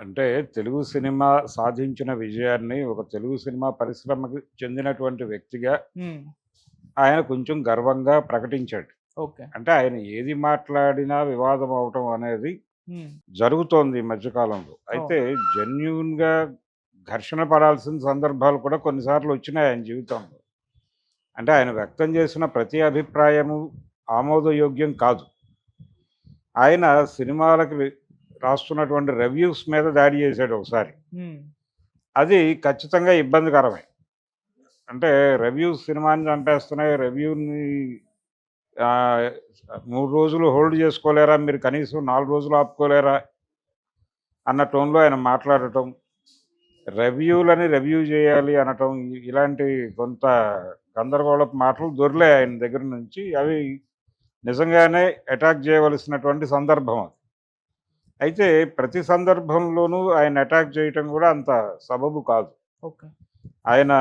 అంటే తెలుగు సినిమా సాధించిన విజయాన్ని ఒక తెలుగు సినిమా పరిశ్రమకు చెందినటువంటి వ్యక్తిగా. ఆయన కొంచెం గర్వంగా ప్రకటించాడు. ఓకే. అంటే ఆయన ఏది మాట్లాడినా వివాదం అవ్వటం అనేది. జరుగుతోంది ఈ మధ్య కాలంలో. అయితే జెన్యూన్‌గా ఘర్షణ పడాల్సిన సందర్భాలు కూడా కొన్నిసార్లు వచ్చినాయి ఆయన జీవితంలో. అంటే ఆయన వ్యక్తం చేసిన ప్రతి అభిప్రాయము ఆమోదయోగ్యం కాదు. ఆయన సినిమాలకి రాస్తున్నటువంటి రివ్యూస్ మీద దాడి చేశాడు ఒకసారి. అది ఖచ్చితంగా ఇబ్బందికరమే. అంటే రివ్యూస్ సినిమాని చంపేస్తున్నాయి. రివ్యూని 3 రోజులు హోల్డ్ చేసుకోలేరా? మీరు కనీసం 4 రోజులు ఆపుకోలేరా? అన్న టోన్‌లో ఆయన మాట్లాడటం. రివ్యూలని రివ్యూ చేయాలి అనటం. ఇలాంటి కొంత గందరగోళపు మాటలు దొర్లాయి ఆయన దగ్గర నుంచి. అవి నిజంగానే అటాక్ చేయవలసినటువంటి సందర్భం అది. అయితే ప్రతి సందర్భంలోనూ ఆయన అటాక్ చేయటం కూడా అంత సబబు కాదు. ఆయన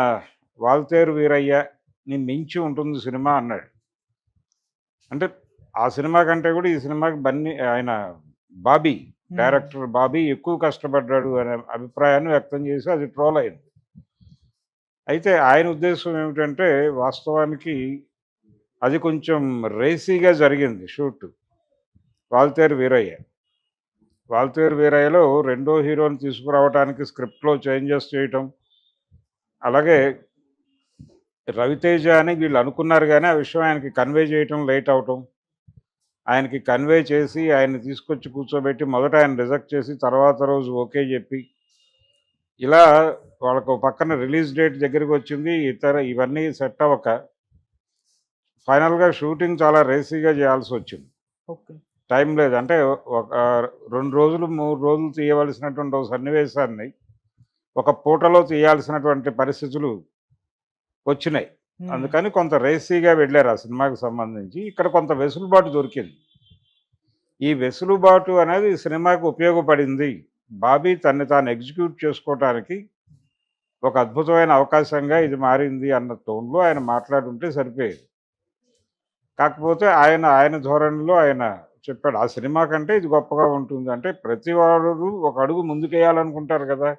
'వాల్తేరు వీరయ్యని' మించి ఉంటుంది సినిమా అన్నాడు. అంటే ఆ సినిమా కంటే కూడా ఈ సినిమాకి బన్నీ ఆయన 'బాబీ'. డైరెక్టర్ 'బాబీ' ఎక్కువ కష్టపడ్డాడు అనే అభిప్రాయాన్ని వ్యక్తం చేసి అది ట్రోల్ అయింది. అయితే ఆయన ఉద్దేశ్యం ఏమిటంటే వాస్తవానికి అది కొంచెం రేసీగా జరిగింది షూట్. 'వాల్తేరు వీరయ్య'. 'వాల్తేరు వీరయ్యలో' రెండో హీరోని తీసుకురావటానికి స్క్రిప్ట్‌లో చేంజెస్ చేయటం. అలాగే రవితేజ అని వీళ్ళు అనుకున్నారు కానీ ఆ విషయం ఆయనకి కన్వే చేయటం లేట్ అవటం ఆయనకి కన్వే చేసి ఆయన్ని తీసుకొచ్చి కూర్చోబెట్టి మొదట ఆయన రిజెక్ట్ చేసి తర్వాత రోజు ఓకే చెప్పి, ఇలా వాళ్ళకు పక్కన రిలీజ్ డేట్ దగ్గరికి వచ్చింది ఇతర ఇవన్నీ సెట్ అవ్వక ఫైనల్‌గా షూటింగ్ చాలా రేసీగా చేయాల్సి వచ్చింది ఓకే. టైం లేదు. అంటే ఒక 2 రోజులు, 3 రోజులు తీయవలసినటువంటి ఒక సన్నివేశాన్ని ఒక పూటలో తీయాల్సినటువంటి పరిస్థితులు వచ్చినాయి. అందుకని కొంత రేసీగా వెళ్ళారు ఆ సినిమాకి సంబంధించి. ఇక్కడ కొంత వెసులుబాటు దొరికింది. ఈ వెసులుబాటు అనేది సినిమాకి ఉపయోగపడింది. బాబీ తన్ని తాను ఎగ్జిక్యూట్ చేసుకోవటానికి ఒక అద్భుతమైన అవకాశంగా ఇది మారింది అన్న టోన్‌లో ఆయన మాట్లాడుంటే సరిపోయేది. కాకపోతే ఆయన ఆయన ధోరణిలో ఆయన చెప్పాడు. ఆ సినిమా కంటే ఇది గొప్పగా ఉంటుంది. అంటే ప్రతి వాడు ఒక అడుగు ముందుకేయాలనుకుంటారు కదా!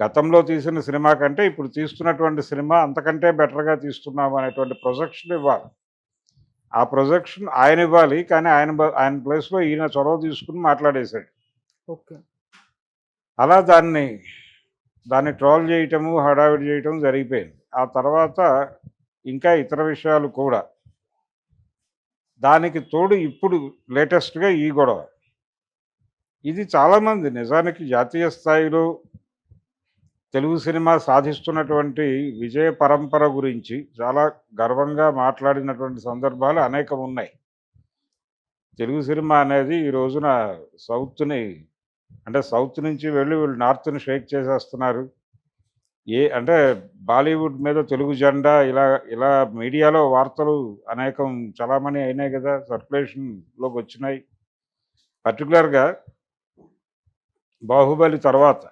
గతంలో తీసిన సినిమా కంటే ఇప్పుడు తీస్తున్నటువంటి సినిమా అంతకంటే బెటర్‌గా తీస్తున్నాం అనేటువంటి ప్రొజెక్షన్ ఇవ్వాలి. ఆ ప్రొజెక్షన్ ఆయన ఇవ్వాలి. కానీ ఆయన ఆయన ప్లేస్‌లో ఈయన చొరవ తీసుకొని మాట్లాడేశాడు. ఓకే. అలా దాన్ని, దాన్ని ట్రోల్ చేయటము, హడావిడి చేయటం జరిగిపోయింది. ఆ తర్వాత ఇంకా ఇతర విషయాలు కూడా. దానికి తోడు ఇప్పుడు లేటెస్ట్‌గా ఈ గొడవ. ఇది చాలామంది నిజానికి జాతీయ స్థాయిలో తెలుగు సినిమా సాధిస్తున్నటువంటి విజయ పరంపర గురించి చాలా గర్వంగా మాట్లాడినటువంటి సందర్భాలు అనేకం ఉన్నాయి తెలుగు సినిమా అనేది ఈ రోజున సౌత్‌ని అంటే సౌత్ నుంచి వెళ్ళి వీళ్ళు నార్త్‌ని షేక్ చేసేస్తున్నారు. ఏ అంటే బాలీవుడ్ మీద తెలుగు జెండా ఇలా ఇలా మీడియాలో వార్తలు అనేకం చలామణి అయినాయి కదా! సర్క్యులేషన్‌లోకొచ్చినాయి. పర్టికులర్గా 'బాహుబలి' తర్వాత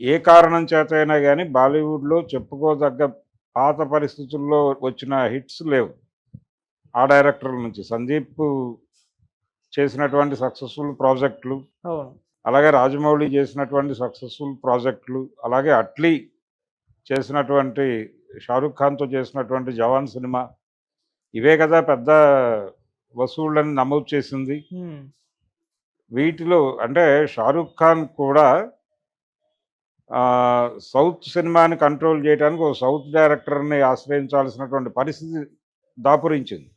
ఏ కారణం చేతైనా కానీ బాలీవుడ్‌లో చెప్పుకోదగ్గ పాత పరిస్థితుల్లో వచ్చిన హిట్స్ లేవు. ఆ డైరెక్టర్ల నుంచి. సందీప్ చేసినటువంటి సక్సెస్‌ఫుల్ ప్రాజెక్టులు అలాగే రాజమౌళి చేసినటువంటి సక్సెస్‌ఫుల్ ప్రాజెక్ట్‌లు, అలాగే అట్లీ చేసినటువంటి షారుఖ్ ఖాన్‌తో చేసినటువంటి 'జవాన్' సినిమా. ఇవే కదా పెద్ద వసూళ్ళని నమోదు చేసింది. వీటిలో అంటే షారుఖ్ ఖాన్ కూడా సౌత్ సినిమాని కంట్రోల్ చేయటానికి ఒక సౌత్ డైరెక్టర్‌ని ఆశ్రయించాల్సినటువంటి పరిస్థితి దాపురించింది.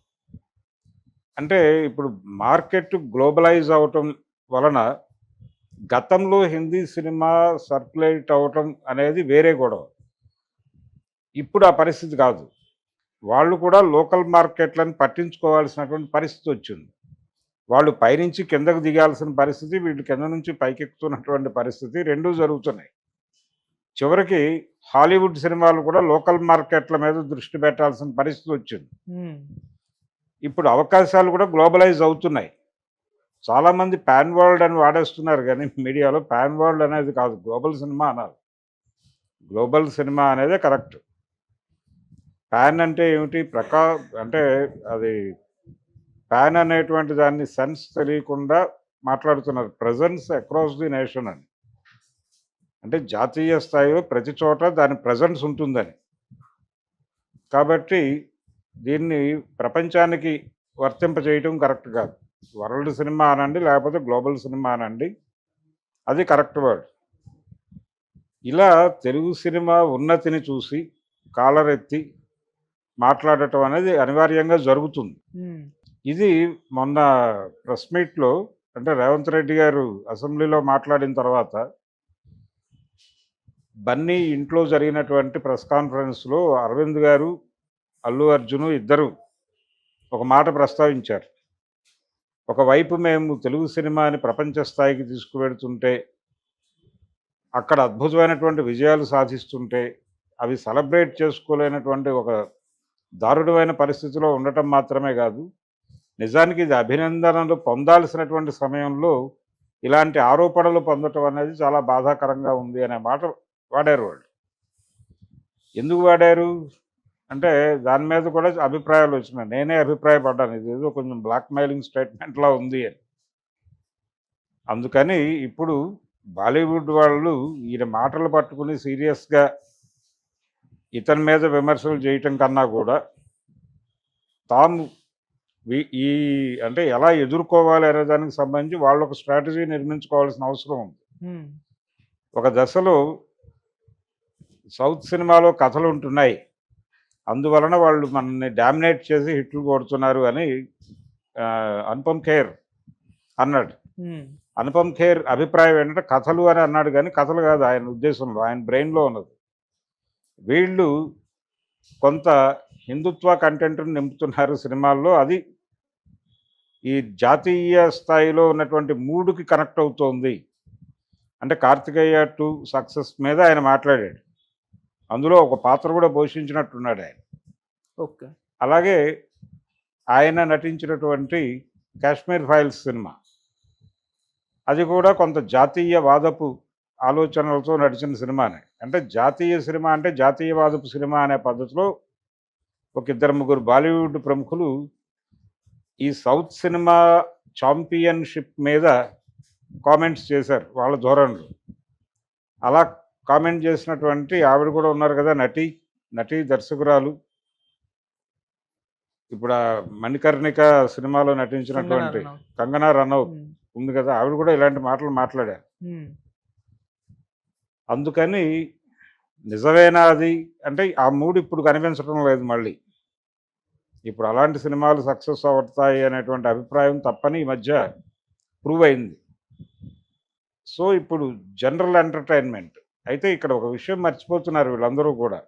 అంటే ఇప్పుడు మార్కెట్ గ్లోబలైజ్ అవ్వటం వలన గతంలో హిందీ సినిమా సర్క్యులేట్ అవ్వటం అనేది వేరే గొడవ. ఇప్పుడు ఆ పరిస్థితి కాదు. వాళ్ళు కూడా లోకల్ మార్కెట్‌లని పట్టించుకోవాల్సినటువంటి పరిస్థితి వచ్చింది. వాళ్ళు పైనుంచి కిందకు దిగాల్సిన పరిస్థితి, వీళ్ళు కింద నుంచి పైకెక్కుతున్నటువంటి పరిస్థితి రెండూ జరుగుతున్నాయి. చివరికి హాలీవుడ్ సినిమాలు కూడా లోకల్ మార్కెట్‌ల మీద దృష్టి పెట్టాల్సిన పరిస్థితి వచ్చింది. ఇప్పుడు అవకాశాలు కూడా గ్లోబలైజ్ అవుతున్నాయి. చాలామంది పాన్ వరల్డ్ అని వాడేస్తున్నారు కానీ మీడియాలో పాన్ వరల్డ్ అనేది కాదు. గ్లోబల్ సినిమా అనాలి. గ్లోబల్ సినిమా అనేదే కరెక్ట్. పాన్ అంటే ఏమిటి? ప్రకా అంటే అది పాన్ అనేటువంటి దాన్ని సెన్స్ తెలియకుండా మాట్లాడుతున్నారు ప్రజెన్స్ అక్రాస్ ది నేషన్ అని అంటే జాతీయ స్థాయిలో ప్రతి చోట దాని ప్రజెన్స్ ఉంటుందని కాబట్టి దీన్ని ప్రపంచానికి వర్తింపజేయటం కరెక్ట్ కాదు వరల్డ్ సినిమా అనండి లేకపోతే గ్లోబల్ సినిమా అనండి. అది కరెక్ట్ వర్డ్. ఇలా తెలుగు సినిమా ఉన్నతిని చూసి కాలరెత్తి మాట్లాడటం అనేది అనివార్యంగా జరుగుతుంది. ఇది మొన్న ప్రెస్ మీట్లో అంటే రేవంత్ రెడ్డి గారు అసెంబ్లీలో మాట్లాడిన తర్వాత బన్నీ ఇంట్లో జరిగినటువంటి ప్రెస్ కాన్ఫరెన్స్లో అరవింద్ గారు అల్లు అర్జును ఇద్దరు ఒక మాట ప్రస్తావించారు. ఒకవైపు మేము తెలుగు సినిమాని ప్రపంచ స్థాయికి తీసుకువెడుతుంటే అక్కడ అద్భుతమైనటువంటి విజయాలు సాధిస్తుంటే అవి సెలబ్రేట్ చేసుకోలేనటువంటి ఒక దారుణమైన పరిస్థితిలో ఉండటం మాత్రమే కాదు నిజానికి ఇది అభినందనలు పొందాల్సినటువంటి సమయంలో ఇలాంటి ఆరోపణలు పొందటం అనేది చాలా బాధాకరంగా ఉంది అనే మాట వాడారు వాళ్ళు. ఎందుకు వాడారు? అంటే దాని మీద కూడా అభిప్రాయాలు వచ్చినాయి. నేనే అభిప్రాయపడ్డాను. ఇది ఏదో కొంచెం బ్లాక్ మెయిలింగ్ స్టేట్మెంట్లా ఉంది అని. అందుకని ఇప్పుడు బాలీవుడ్ వాళ్ళు ఈయన మాటలు పట్టుకుని సీరియస్గా ఇతని మీద విమర్శలు చేయటం కన్నా కూడా తాము ఈ అంటే ఎలా ఎదుర్కోవాలి అనే దానికి సంబంధించి వాళ్ళు ఒక స్ట్రాటజీ నిర్మించుకోవాల్సిన అవసరం ఉంది. ఒక దశలో సౌత్ సినిమాలో కథలు ఉంటున్నాయి. అందువలన వాళ్ళు మనల్ని డామినేట్ చేసి హిట్లు కొడుతున్నారు అని అనుపమ్ ఖేర్ అన్నాడు. అనుపమ్ ఖేర్ అభిప్రాయం ఏంటంటే కథలు అని అన్నాడు కానీ కథలు కాదు ఆయన ఉద్దేశంలో ఆయన బ్రెయిన్లో ఉన్నది. వీళ్ళు కొంత హిందుత్వ కంటెంట్ని నింపుతున్నారు సినిమాల్లో అది ఈ జాతీయ స్థాయిలో ఉన్నటువంటి మూడుకి కనెక్ట్ అవుతోంది. అంటే కార్తికేయ టూ సక్సెస్ మీద ఆయన మాట్లాడాడు. అందులో ఒక పాత్ర కూడా పోషించినట్టున్నాడు ఆయన. ఓకే. అలాగే ఆయన నటించినటువంటి కాశ్మీర్ ఫైల్స్ సినిమా. అది కూడా కొంత జాతీయ వాదపు ఆలోచనలతో నడిచిన సినిమానే. అంటే జాతీయ సినిమా అంటే జాతీయవాదపు సినిమా అనే పద్ధతిలో ఒక ఇద్దరు ముగ్గురు బాలీవుడ్ ప్రముఖులు ఈ సౌత్ సినిమా ఛాంపియన్షిప్ మీద కామెంట్స్ చేశారు వాళ్ళ ధోరణిలో. అలా కామెంట్ చేసినటువంటి ఆవిడ కూడా ఉన్నారు కదా నటి నటి దర్శకురాలు. ఇప్పుడు మణికర్ణిక సినిమాలో నటించినటువంటి కంగనా రనౌత్. ఉంది కదా ఆవిడ కూడా ఇలాంటి మాటలు మాట్లాడారు. అందుకని నిజమేనా అది? అంటే ఆ మూడు ఇప్పుడు కనిపించడం లేదు మళ్ళీ. ఇప్పుడు అలాంటి సినిమాలు సక్సెస్ అవుతాయి అనేటువంటి అభిప్రాయం తప్పని ఈ మధ్య ప్రూవ్ అయింది. సో ఇప్పుడు జనరల్ ఎంటర్టైన్మెంట్ అయితే ఇక్కడ ఒక విషయం మర్చిపోతున్నారు వీళ్ళందరూ కూడా.